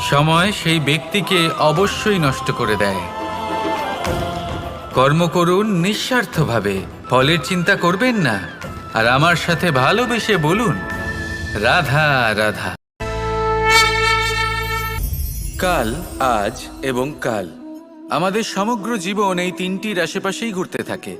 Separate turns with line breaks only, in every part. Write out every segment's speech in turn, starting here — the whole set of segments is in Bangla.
সময় সেই ব্যক্তিকে অবশ্যই নষ্ট করে দেয়। কর্ম করুন নিঃস্বার্থভাবে, ফলের চিন্তা করবেন না। আর আমার সাথে ভালোবেসে বলুন, রাধা রাধা। কাল, আজ এবং কাল। আমাদের সমগ্র জীবন এই তিনটির আশেপাশেই ঘুরতে থাকে।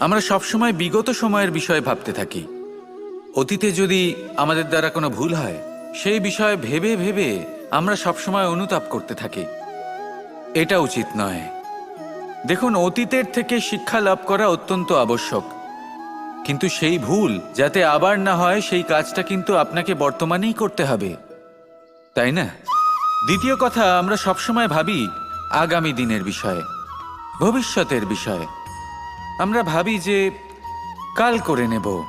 আমরা সবসময় বিগত সময়ের বিষয়ে ভাবতে থাকি। অতীতে যদি আমাদের দ্বারা কোনো ভুল হয়, সেই বিষয়ে ভেবে ভেবে আমরা সবসময় অনুতাপ করতে থাকি। এটা উচিত নয়। দেখুন, অতীতের থেকে শিক্ষা লাভ করা অত্যন্ত আবশ্যক। কিন্তু সেই ভুল, যাতে আবার না হয়, সেই কাজটা কিন্তু আপনাকে বর্তমানেই করতে হবে। তাই না? দ্বিতীয় কথা, আমরা সবসময় ভাবি, আগামী দিনের বিষয়ে, ভবিষ্যতের বিষয়ে। আমরা ভাবি যে, কাল করে নেব।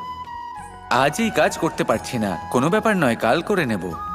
আজ এই কাজ করতে পারছি না। কোনো ব্যাপার নয়, কাল করে নেব।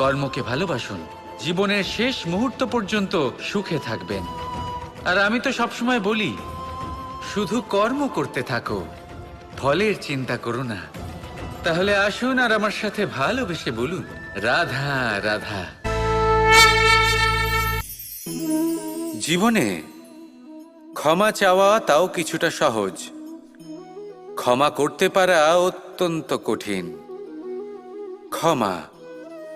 কর্মকে ভালোবাসুন। জীবনের শেষ মুহূর্ত পর্যন্ত সুখে থাকবেন। আর আমি তো সবসময় বলি, শুধু কর্ম করতে থাকো, ফলের চিন্তা করো না। তাহলে আসুন আর আমার সাথে ভালোবেসে বলুন, রাধা রাধা। জীবনে ক্ষমা চাওয়া তাও কিছুটা সহজ। ক্ষমা করতে পারা অত্যন্ত কঠিন। ক্ষমা